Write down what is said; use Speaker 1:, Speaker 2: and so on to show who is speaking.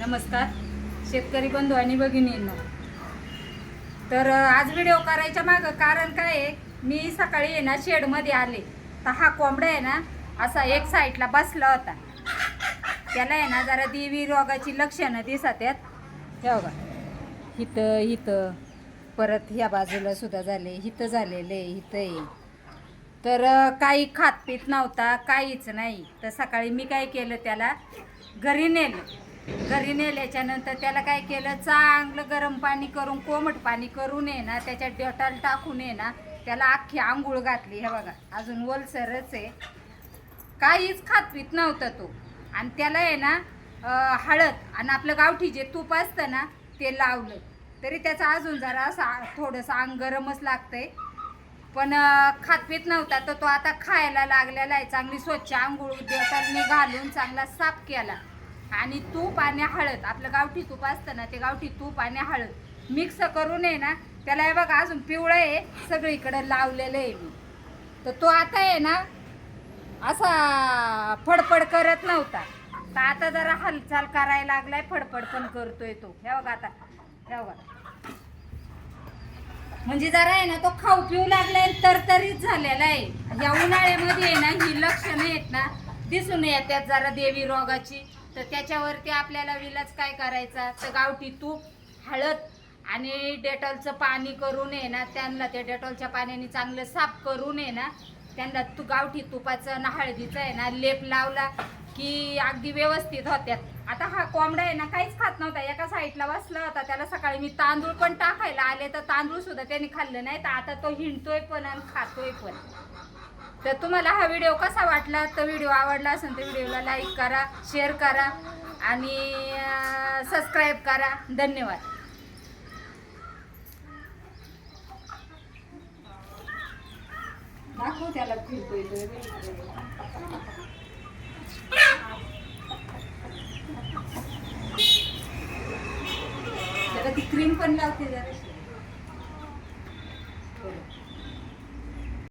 Speaker 1: नमस्कार. शेतकरी बंधू आणि भगिनींना. तर आज व्हिडिओ करायच्या मागं कारण काय आहे? मी सकाळी आहे ना शेडमध्ये आले. तर हा कोंबडा आहे ना असा एक साईडला बसला होता. त्याला आहे ना जरा देवी रोगाची लक्षणं दिसत आहेत. हे बघा. इथं इथं परत ह्या बाजूला सुद्धा झाले. इथं झालेले इथं आहे. तर काही खात पीत नव्हता काहीच नाही. तर सकाळी मी काय केलं त्याला? घरी नेलं. घरी नेल्याच्या नंतर त्याला काय केलं? चांगलं गरम पाणी करून कोमट पाणी करून ये ना त्याच्यात डेटॉल टाकून ये ना त्याला अख्खी आंघोळ घातली. हे बघा अजून वलसरच आहे. काहीच खात पित नव्हता तो. आणि त्याला आहे ना हळद आणि आपलं गावठी जे तूप असतं ना ते लावलं. तरी त्याचा अजून जरा असा थोडंसं अंग गरमच लागतंय. पण खात पित नव्हता तर तो आता खायला लागलेला आहे. चांगली स्वच्छ आंघोळ देताना घालून चांगला साफ केला. आणि तूप आणि हळद. आपलं गावठी तूप असतं ना ते गावठी तूप आणि हळद. मिक्स करून आहे ना त्याला हे बघा अजून पिवळं आहे. सगळीकडे लावलेलं आहे मी. तर तो आता आहे ना असा फडफड करत नव्हता. तर आता जरा हालचाल करायला लागलाय फडफड पण करतोय तो. हे बघा आता हे बघा. म्हणजे जरा आहे ना तो खाऊ पिऊ लागलाय तरतरीत झालेला आहे. या उन्हाळ्यामध्ये आहे ना ही लक्षणं आहेत ना दिसून येतात जरा देवी रोगाची. तर त्याच्यावरती आपल्याला विलाज काय करायचा? तर गावठी तूप हळद आणि डेटॉलचं पाणी करून ये ना त्यांना त्या डेटॉलच्या पाण्याने चांगलं साफ करून ये ना त्यांना तू गावठी तुपाचं ना हळदीचं आहे ना लेप लावला की अगदी व्यवस्थित होत्यात. आता हा कोंबडा आहे ना काहीच खात नव्हता एका साईडला बसला होता त्याला सकाळी मी तांदूळ पण टाकायला आले तर तांदूळ सुद्धा त्याने खाल्लं नाही तर आता तो हिंडतोय पण आणि खातोय पण. तर तुम्हाला हा व्हिडिओ कसा वाटला? तर व्हिडिओ आवडला असेल तर व्हिडिओला लाईक करा शेअर करा आणि सबस्क्राईब करा. धन्यवाद. दाखव त्याला फिरतोय त्याला ती क्रीम पण लावते जरा.